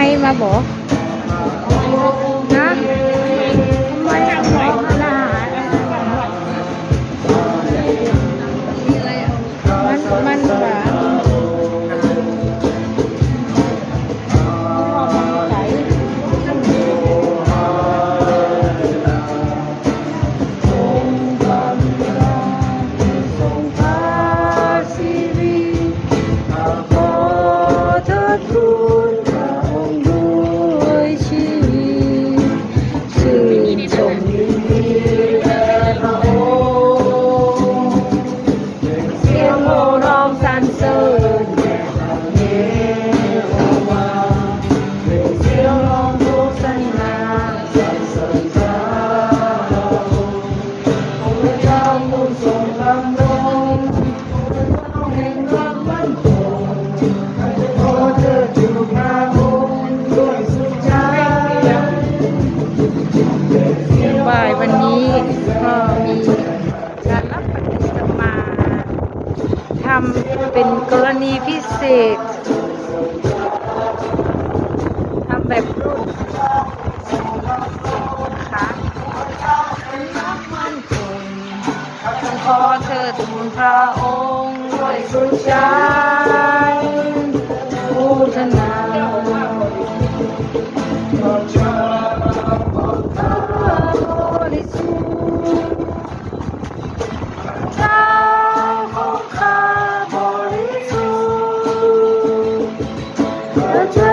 ม้มาบอกำเป็นกรณีพิเศษทำแบบรูปนะคะมั่นคงขอเธอทูลพระองค์ด้วยสุดใจพุทธนาบริสุท พร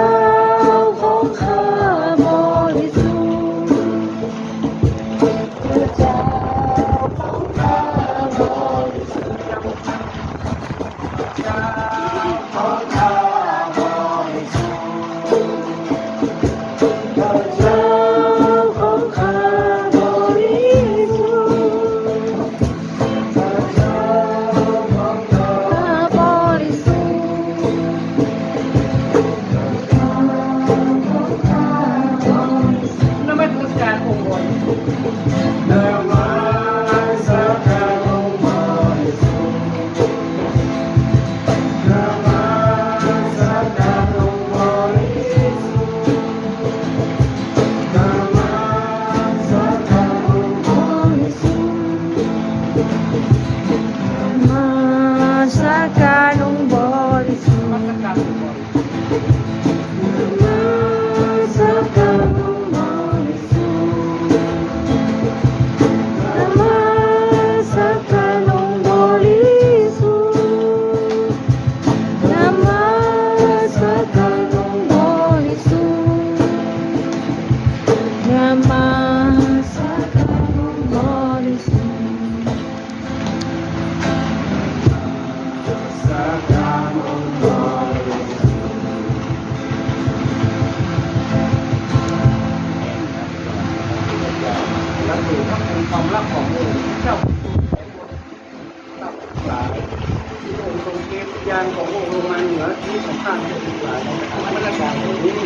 สำคัญที่หลายในบรกาศตรงนี้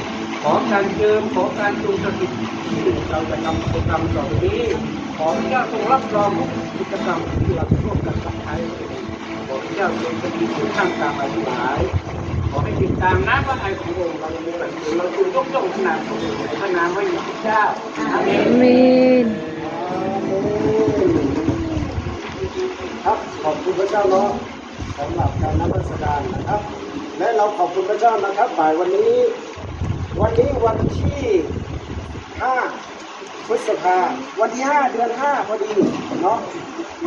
ขอการเจิมขอการจูงสติที่เราจะทำกิจกรรมต่อไปนี้ ขอพระเจ้าทรงรับรองกิจกรรมที่เราร่วมกันกับไทยขอพระเจ้าทรงสถิตอยู่ข้างกลางอายุหลายขอให้ติดตามน้ำพระทัยขององค์เราในแบบเราจึงยกย่องขนาดของพระนามพระเจ้าอาเมนอาเมนครับขอบคุณพระเจ้าเนาะสำหรับการนมัสการนะครับ และเราขอบคุณพระเจ้านะครับบ่ายวันนี้ วันนี้วันที่5พฤษภาวันที่5เดือน5พอดีเนาะ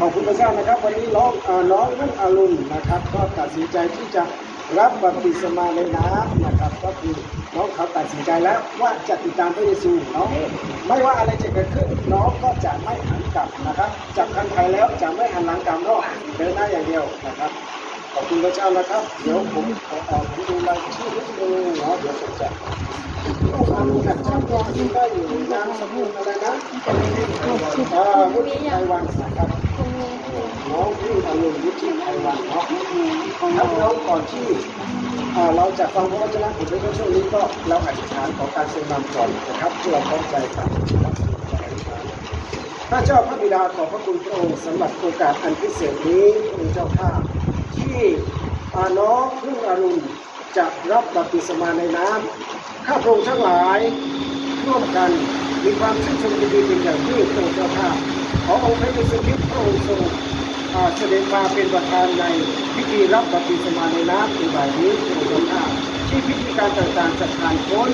ขอบคุณพระเจ้านะครับ วันนี้น้องอ่อน้องนุ่นอรุณนะครับ ก็ตัดสินใจที่จะรับบัพติศมาในน้ำนะครับ ก็คือน้องเขาตัดสินใจแล้วว่าจะติดตามพระเยซูเนาะไม่ว่าอะไรจะเกิดขึ้นน้องก็จะไม่หันกลับนะครับจับคันไทยแล้วจะไม่หันหลังกลับเนาะเดินหน้าอย่างเดียวนะครับ ขอบคุณพระเจ้านะครับ เดี๋ยวผมขอออกผมดูรายชื่อนิดนึงนะเดี๋ยวผมจะลูกอันกับช่างกองที่ได้อยู่นามสกุลอะไรนะอ่าวุฒิไทยวันนะครับน้องพี่อรุณวุฒิไทยวันเนาะครับน้องก่อนที่เราจะฟังพระวจนะผมในช่วงนี้ก็เราอธิษฐานขอการทรงนำก่อนนะครับที่เราเข้าใจครับข้าเจ้าพระบิดาขอพระคุณพระองค์สำหรับโอกาสอันพิเศษนี้พระองค์เจ้าข้า ที่อน้องพึ่งอรุณจะรับบัพติศมาในน้ำข้าพระองค์ทั้งหลายร่วมกันมีความชื่นชมยินดีเป็นอย่างยิ่งพระองเจ้าข้าขอองค์พระเยซูคริสต์พระองค์ทรงเสด็จมาเป็นประธานในพิธีรับบัพติศมาในน้ำในบ่ายนี้พระองเจ้าข้าที่พิธีการต่างๆจะผ่านพ้น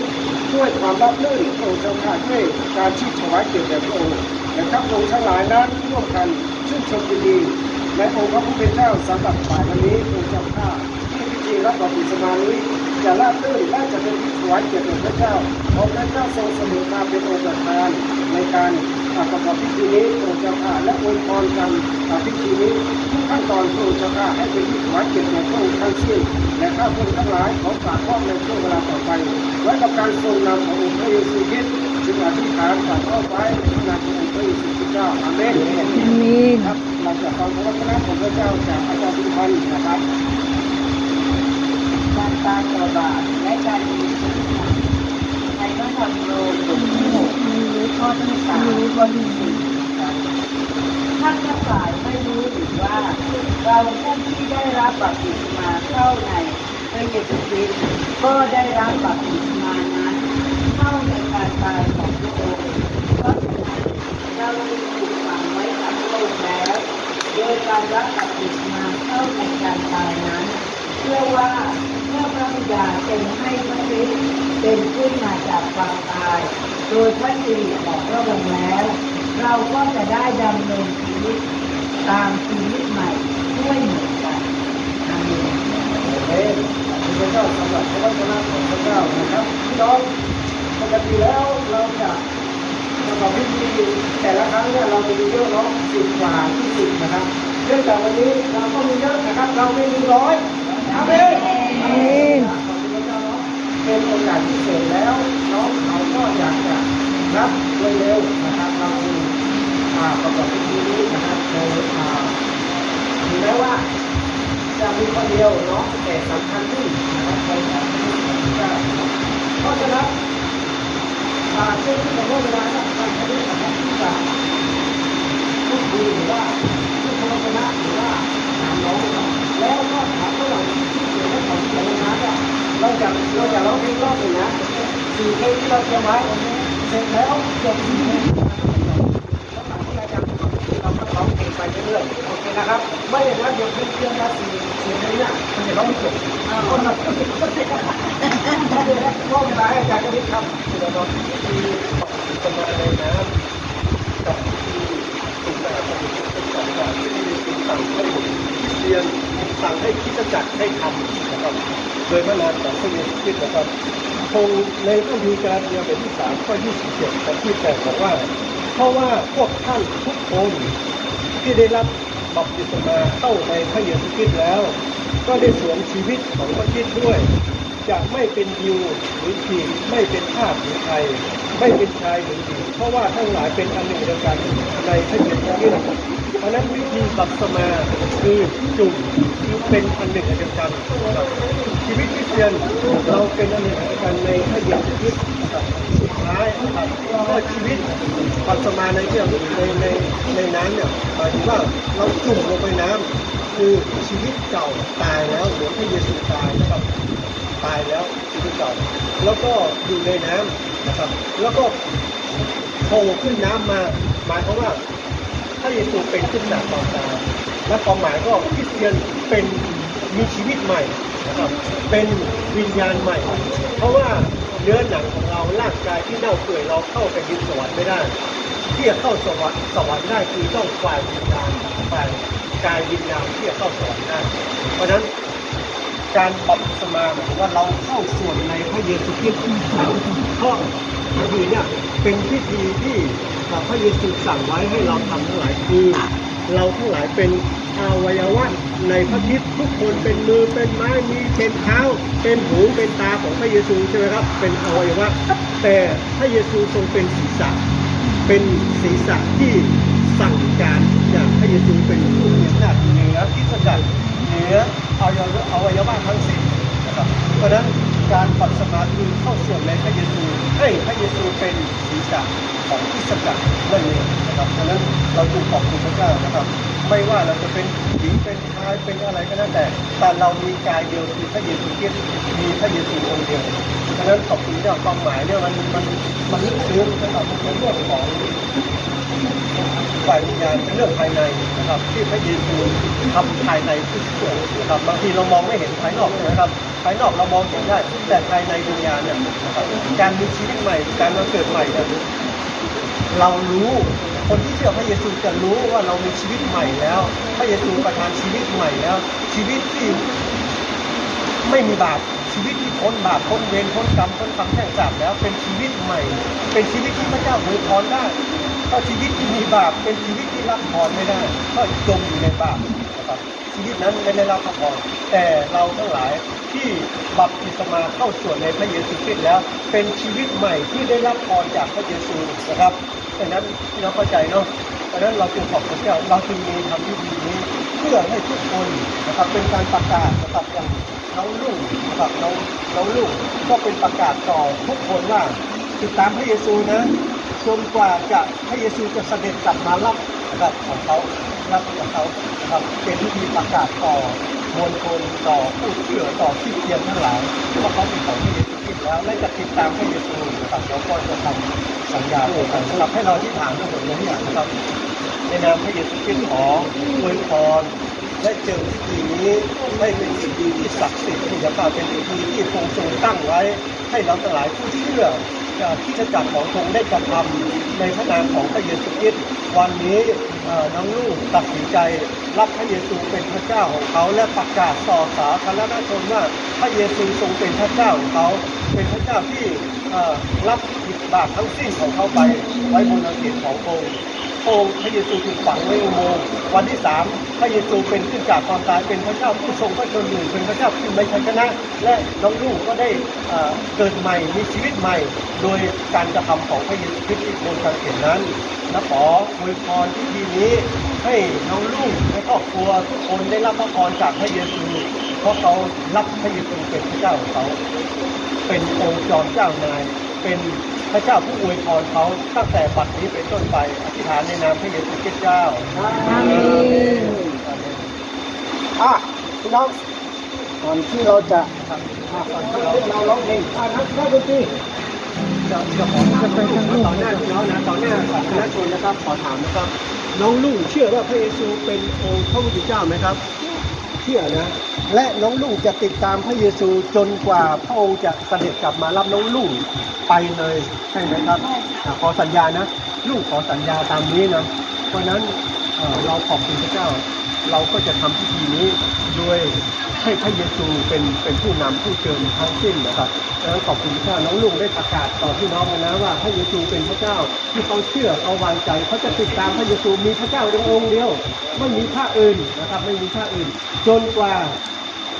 ด้วยความรับรื่นพระองค์เจ้าข้าด้วยการที่ถวายเกียรติแด่พระองค์และข้าพระองค์ทั้งหลายนั้นร่วมกันชื่นชมยินดี ในองค์พระผู้เป็นเจ้าสำหรับฝ่ายวันนี้องค์เจ้าข้าที่พิธีรับบัพติศมานี้จะราบรื่นและจะเป็นที่ถวายเกียรติแด่พระเจ้าขอพระเจ้าทรงเสด็จมาเป็นองค์ประธานในการประกอบพิธีนี้องค์เจ้าข้าและอวยพรกันพิธีนี้ทุกขั้นตอนพระองค์เจ้าข้าให้เป็นที่ถวายเกียรติแด่พระองค์ทั้งสิ้นและข้าพระองค์ทั้งหลายขอฝากข้อในช่วงเวลาต่อไปไว้กับการทรงนำขององค์พระเยซูคริสต์ จึงอธิษฐานฝากข้อไว้ในนามของพระเยซูคริสต์เจ้าอาเมนอเมนครับเราจะฟังพระวจนะของพระเจ้าจากอาจารย์พิพันธ์นะครับการตาต่อบาปและการมีชีวิตในพระธรรมโลมบทที่หกมีรู้ข้อที่สามข้อที่สี่ท่านทั้งหลายไม่รู้หรือว่า เราผู้ที่ได้รับบัพติศมาเข้าในพระเยซูคริสต์ก็ได้รับบัพติศมาใน เข้าในการตายของพระองค์เพราะฉะนั้นเราจึงถูกฝังไว้กับพระองค์แล้ว โดยการรับบัพติศมาเข้าในการตายนั้นเชื่อว่าเมื่อพระบิดาเป็นให้พระคริสต์เป็นขึ้นมาจากความตาย โดยพระสิริของพระองค์แล้ว เราก็จะได้ดำเนินชีวิตตามชีวิตใหม่ด้วยเหมือนกันอาเมนเอ๊ะพระเจ้าสำหรับพระวจนะของพระเจ้านะครับพี่น้อง ปกติแล้วเราจะประกอบพิธีแต่ละครั้งเนี่ยเราจะมีเยอะเนาะสิบกว่าที่สิบนะครับเนื่องจากวันนี้เราก็มีเยอะนะครับ เราไม่มีร้อยอาเมนอาเอบคุณพระเจ้าเนาะเป็นโอกาสพิเศษแล้วน้องเขาก็อยากจะรับเร็วๆนะครับเราจึงอ่าประกอบพิธีนี้นะครับในอ่าถึงแม้ว่าจะมีคนเดียวเนาะแต่สำคัญที่นะครับในการที่จะเพราะฉะนั้นอ่าช่วงที่ผมว่าเวลาเนี่ยการใช้สำคัญที่จะพูดคุยหรือว่าพูดโฆษณาหรือว่าถามน้องเนาะแล้วก็ถามระหว่างที่เกี่ยวกับของแต่ละนัดเนี่ยเราจะเราจะร้องเพลงรอบหนึ่งนะ สี่เพลงที่เราเตรียมไว้เสร็จแล้วจบที่เพลงแล้วหลังที่รายการเราก็ร้องเพลงไปเรื่อยๆโอเคนะครับไม่อย่างนั้นเดี๋ยวเพลงเตรียมมาสี่สี่เพลงเนี่ยมันจะร้องไม่จบคนละก็เวลาให้อาจารย์กนิษฐ์ครับเดี๋ยวเราที่จะมาในน้ำกับที่ถูกนาปฏิบัติเป็นสองอย่างที่ถูกสั่งให้เรียนสั่งให้คิดจักรให้ทำนะครับโดยพระนามของพระเยซูคริสต์นะครับ คงในพระพีการเรียนบทที่สามข้อยี่สิบเจ็ดกับที่แปดบอกว่า เพราะว่าพวกท่านทุกคนที่ได้รับบัพติศมาเข้าในพระเยซูคริสต์แล้ว ก็ได้สวมชีวิตของพระคริสต์ด้วยจะไม่เป็นยิวหรือผีไม่เป็นทาสหรือไทย ไม่เป็นชายหรือหญิงเพราะว่าทั้งหลายเป็นอันหนึ่งเดียวกันในพระเยซูคริสต์ เพราะนั้นวิธีบัพติศมาคือจุ่มคือเป็นอันหนึ่งเดียวกันครับชีวิตคริสเตียนเราเป็นอันหนึ่งเดียวกันในพระเยซูคริตครับสุดท้ายครับก็ชีวิตบัพติศมาในเรื่องในในในน้ำเนี่ยหมายถึงว่าเราจุ่มลงไปน้ำคือชีวิตเก่าตายแล้วเหมือนพระเยซูตายนะครับตายแล้วชีวิตเก่าแล้วก็อยู่ในน้ำนะครับ แล้วก็โผล่ขึ้นน้ำมาหมายความว่า พระเยซูเป็นขึ้นจากความตายและความหมายก็คริสเตียนเป็นมีชีวิตใหม่นะครับเป็นวิญญาณใหม่ เพราะว่าเนื้อหนังของเราร่างกายที่เน่าเปื่อยเราเข้าไปดินสวรรค์ไม่ได้ ที่จะเข้าสวรรค์สวรรค์ได้คือต้องฝ่ายวิญญาณฝ่ายกายวิญญาณที่จะเข้าสวรรค์ได้ เพราะฉะนั้นการบัพติศมาหมายว่าเราเข้าส่วนในพระเยซูคริสต์เพราะพิธีเนี่ยเป็นพิธีที่ พระเยซูสั่งไว้ให้เราทำทั้งหลายคือเราทั้งหลายเป็นอวัยวะในพระคริสต์ทุกคนเป็นมือเป็นไม้มีเป็นเท้า เป็นหูเป็นตาของพระเยซูใช่ไหมครับ เป็นอวัยวะแต่พระเยซูทรงเป็นศีรษะ เป็นศีรษะที่สั่งการทุกอย่างพระเยซูเป็นผู้มีอำนาจเหนือคริสตจักรเหนืออวัยวะอวัยวะทั้งสิ้นนะครับเพราะนั้น การบัพติศมาคือเข้าส่วนในพระเยซูให้พระเยซูเป็นศีรษะของคริสตจักรนั่นเองนะครับดังนั้นเราจึงขอบคุณพระเจ้านะครับ ไม่ว่าเราจะเป็นหญิงเป็นชายเป็นอะไรก็แล้วแต่ แต่เรามีกายเดียวคือพระเยซูคริสต์มีพระเยซูองค์เดียวดังนั้นขอบคุณเจ้าความหมายเนี่ยมันมันมันลึกซึ้งนะครับมันเป็นเรื่องของ ฝ่ายวิญญาณเป็นเรื่องภายในนะครับที่พระเยซูทำภายในผู้เชื่อนะครับบางทีเรามองไม่เห็นภายนอกนะครับ ภายนอกเรามองเห็นได้แต่ภายในวิญญาณเนี่ยนะครับการมีชีวิตใหม่ การมาเกิดใหม่เนี่ยเรารู้คนที่เชื่อพระเยซูจะรู้ว่าเรามีชีวิตใหม่แล้ว พระเยซูประทานชีวิตใหม่แล้ว ชีวิตที่ไม่มีบาปชีวิตที่พ้นบาปพ้นเวรพ้นกรรมพ้นความแช่งสาปแล้วเป็นชีวิตใหม่ เป็นชีวิตที่พระเจ้าอวยพรได้ ถ้าชีวิตที่มีบาปเป็นชีวิตที่รับพรไม่ได้ก็จมอยู่ในบาปนะครับชีวิตนั้นไม่ได้รับพระพรแต่เราทั้งหลายที่บัพติศมาเข้าส่วนในพระเยซูคริสต์แล้ว เป็นชีวิตใหม่ที่ได้รับพรจากพระเยซูนะครับดังนั้นที่เราเข้าใจเนาะดังนั้นเราจึงขอบคุณเจ้าเราจึงมีทำพิธีนี้เพื่อให้ทุกคนนะครับเป็นการประกาศนะครับอย่างน้องลูกนะครับน้องน้องลูกก็เป็นประกาศต่อทุกคนว่า ติดตามพระเยซูนะจนกว่าจะพระเยซูจะเสด็จกลับมารับรับของเขารับของเขาครับเป็นพิธีประกาศต่อมวลชนต่อผู้เชื่อต่อที่เทียมทั้งหลายว่าเขาเป็นของพระเยซูคริสต์แล้วและจะติดตามพระเยซูนะครับเราก็จะทำสัญญาด้วยกันครับให้เราที่ถามทั้งหมดนี้นะครับในนามพระเยซูคริสต์ขออวยพรและเจอพิธีนี้ให้เป็นพิธีที่ศักดิ์สิทธิ์ที่จะเป็นพิธีที่พรงทรงตั้งไว้ ให้เราทั้งหลายผู้เชื่อ ที่จะจักรของทรงได้กระทำในพระนามของพระเยซูคริสต์วันนี้น้องลูกตัดสินใจรับพระเยซูเป็นพระเจ้าของเขา และประกาศต่อสาธารณชนว่าพระเยซูทรงเป็นพระเจ้าของเขา เป็นพระเจ้าที่รับผิดบาปทั้งสิ้นของเขาไปไว้บนอาเขตของพระองค์ องค์พระเยซูถูกฝังไว้ในอุโมงค์วันที่สามพระเยซูเป็นขึ้นจากความตายเป็นพระเจ้าผู้ทรงพระชนอยู่เป็นพระเจ้าผู้ไม่ชัยชนะ และน้องลูกก็ได้เกิดใหม่มีชีวิตใหม่ โดยการกระทำของพระเยซูคริสต์บนกางเขนนั้นและขออวยพรที่ดีนี้ให้น้องลูกและครอบครัวทุกคนได้รับพระพรจากพระเยซูเพราะเขารับพระเยซูเป็นพระเจ้าของเขา เป็นองค์จอมเจ้านายเป็น พระเจ้าผู้อวยพรเขาตั้งแต่บัดนี้เป็นต้นไปอธิษฐานในนามพระเยซูคริสต์เจ้าอาเมนอะพี่น้องก่อนที่เราจะอะก่อนที่เราร้องเพลงอะนักนักดนตรีจะจะขอถามต่อหน้าน้องนะต่อหน้าสาธารณชนนะครับขอถามนะครับ น้องลุงเชื่อว่าพระเยซูเป็นองค์พระผู้เป็นเจ้าไหมครับ เชื่อนะ และน้องลุงจะติดตามพระเยซูจนกว่าพระองค์จะเสด็จกลับมารับน้องลุงไปเลยใช่ไหมครับอะขอสัญญานะ ลูกขอสัญญาตามนี้นะเพราะฉะนั้นเอ่อเราขอบคุณพระเจ้า เราก็จะทำพิธีนี้โดยให้พระเยซูเป็นเป็นผู้นำผู้เจิมทั้งสิ้นนะครับดังนั้นขอบคุณพระเจ้าน้องลุงได้ประกาศต่อพี่น้องนะว่าพระเยซูเป็นพระเจ้าที่เขาเชื่อเขาวางใจเขาจะติดตามพระเยซูมีพระเจ้าเพียงองค์เดียว ไม่มีพระอื่นนะครับไม่มีพระอื่น จนกว่า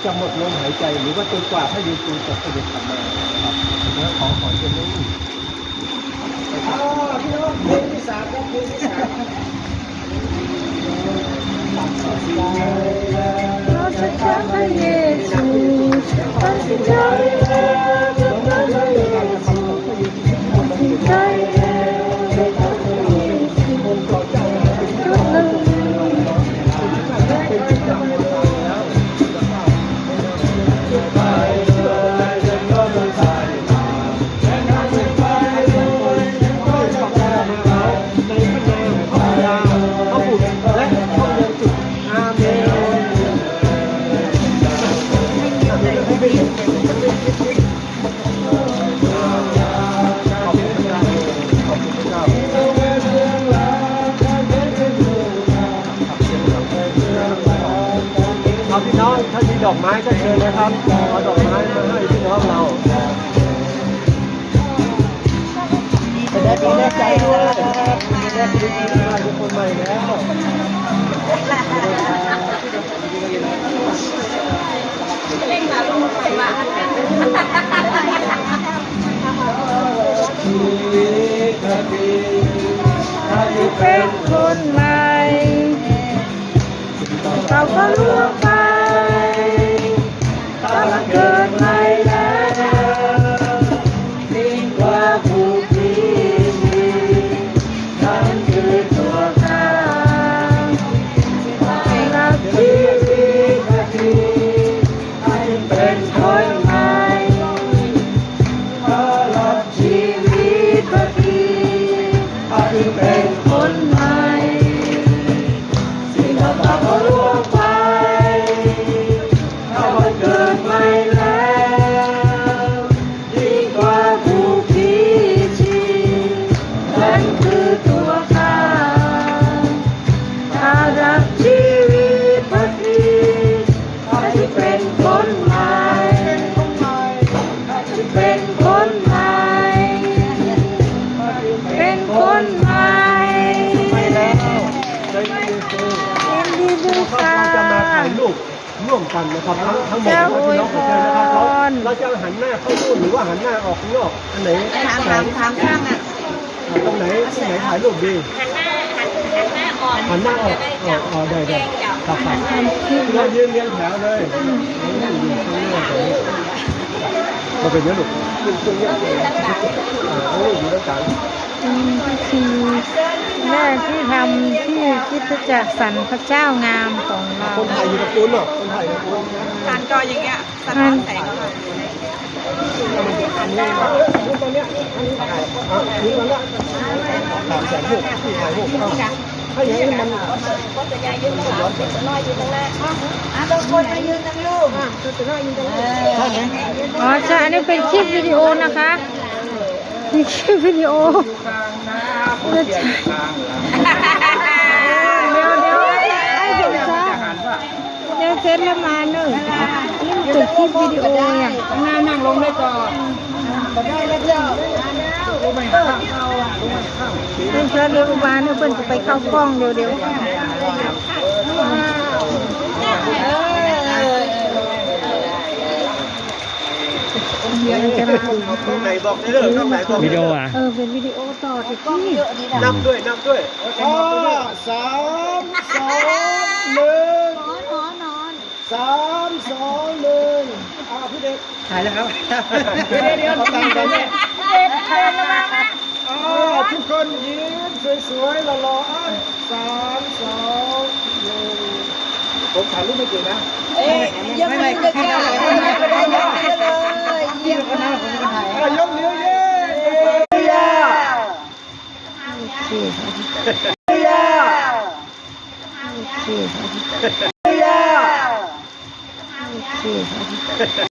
จะหมดลมหายใจหรือว่าจนกว่าพระเยซูจะเสด็จกลับมานะครับแล้วขอขอเชิญน้องลุงอ่าพี่น้องเพลงที่สามครับเพลงที่สาม เราจ อกไม้ก็เชิญนะครับเอาดอกไม้มาให้พี่น้องเราแต่ได้ดีแน่ใจด้วยจะได้ดีดีมาทุกคนใหม่แล้วเป็นคนใหม่เราก็ล่วงไปเราเกิดใหม่แล้ เราเราจะหันหน้าเข้านู่นหรือว่าหันหน้าออกข้างนอกอันไหนถามถามถามช่างอะตรงไหนที่ไหนถ่ายรูปดีหันหน้าหันหน้าออกอ๋ออ๋อได้ได้ครับครับเรายืนเรียงแถวเลย มาเป็นเนื้อหนุกขึ้นตรงนี้อ่าเอาลูกอยู่ด้วยกันเป็นพิธีแรกที่ทำที่คริดจักรสรรพระเจ้างามของเรา คนไทยอยู่กับปุ้นหรอคนไทยกับปุ้นการจออย่างเงี้ยสะท้อนแสงเข้ามาอันนี้มารูปตอนเนี้ยอันนี้ถ่ายอะนี่มันละสามแสนหกที่ถ่ายหกอะ ถ้าอย่างนี้มันก็จะยายยืนข้างหลังจะน้อยยืนข้างหน้าอะบางคนมายืนทั้งลูกอะจะน้อยยืนข้างหน้าอ๋อใช่อันนี้เป็นคลิปวิดีโอนะคะเป็นคลิปวิดีโอกลางน้ำคนเดียวกลางหลังเดี๋ยวเดี๋ยวไอ้เดี๋ยวจ้าจะหันว่าเดี๋ยวเสร็จแล้วมาหนึ่งนี่มันเป็นคลิปวิดีโอเนี่ยหน้านั่งลงได้ก่อนได้แล้วเจ้าลงไปข้างเอา เพื่อนเพื่อนเดี๋ยวมาเนี่ยเพื่อนจะไปเข้ากล้องเดี๋ยวเดี๋ยวจะมาตรงไหนบอกได้เลยตรงไหนบอกวิดีโออะ เออเป็นวิดีโอต่อที่กล้องเยอะดีนะนับด้วยนับด้วยห้าสามสองหนึ่งนอนนอนนอนสามสองหนึ่งอ่าพี่เด็กถ่ายแล้วครับเดี๋ยวเดี๋ยวเขาตั้งกันเนี่ยเด็ดเด็ดระวังนะอ่า ทุกคนยิ้มสวยๆหล่อๆอะสามสองหนึ่งผมถ่ายรูปไม่เก่งนะเอ้ยยังไม่ได้กล้าไม่ได้ยังไม่ได้เลยเยี่ยมมากอะยกนิ้วเย้ยาที่ยาที่ยาที่